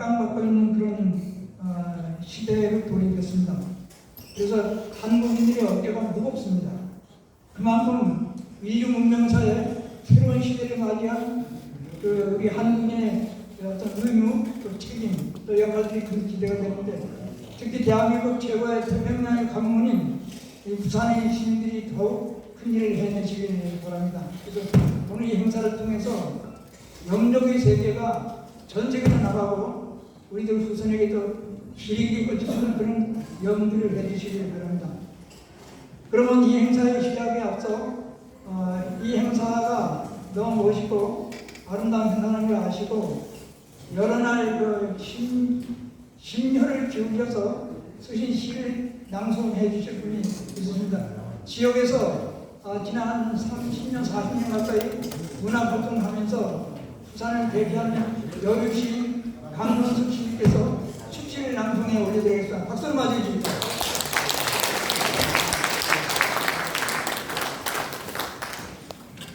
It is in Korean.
각광받고 있는 그런 어, 시대로 돌입했습니다. 그래서 한국인들의 어깨가 무겁습니다. 그만큼 인류 문명사의 새로운 시대를 맞이한 그 우리 한국인의 그 어떤 의무, 또 책임, 또 역할들이 큰 기대가 되는데 특히 대한민국 최고의 태평양의 관문인 이 부산의 시민들이 더욱 큰 일을 해내시길 바랍니다. 그래서 오늘 이 행사를 통해서 영적의 세계가 전 세계로 나가고 우리들 후손에게도 길이 꽂히는 그런 영들을 해주시길 바랍니다. 그러면 이 행사의 시작에 앞서 어, 이 행사가 너무 멋있고 아름다운 행사라는 걸 아시고 여러 날그 심혈을 기울여서 쓰신 시를 낭송해 주실 분이 있습니다. 지역에서 어, 지난 30년, 40년 가까이 문화 활동하면서 부산을 대표하는 여유시 강문숙 씨께서 축시를 낭송해 올려드리겠습니다. 박수를 맞아주십시오.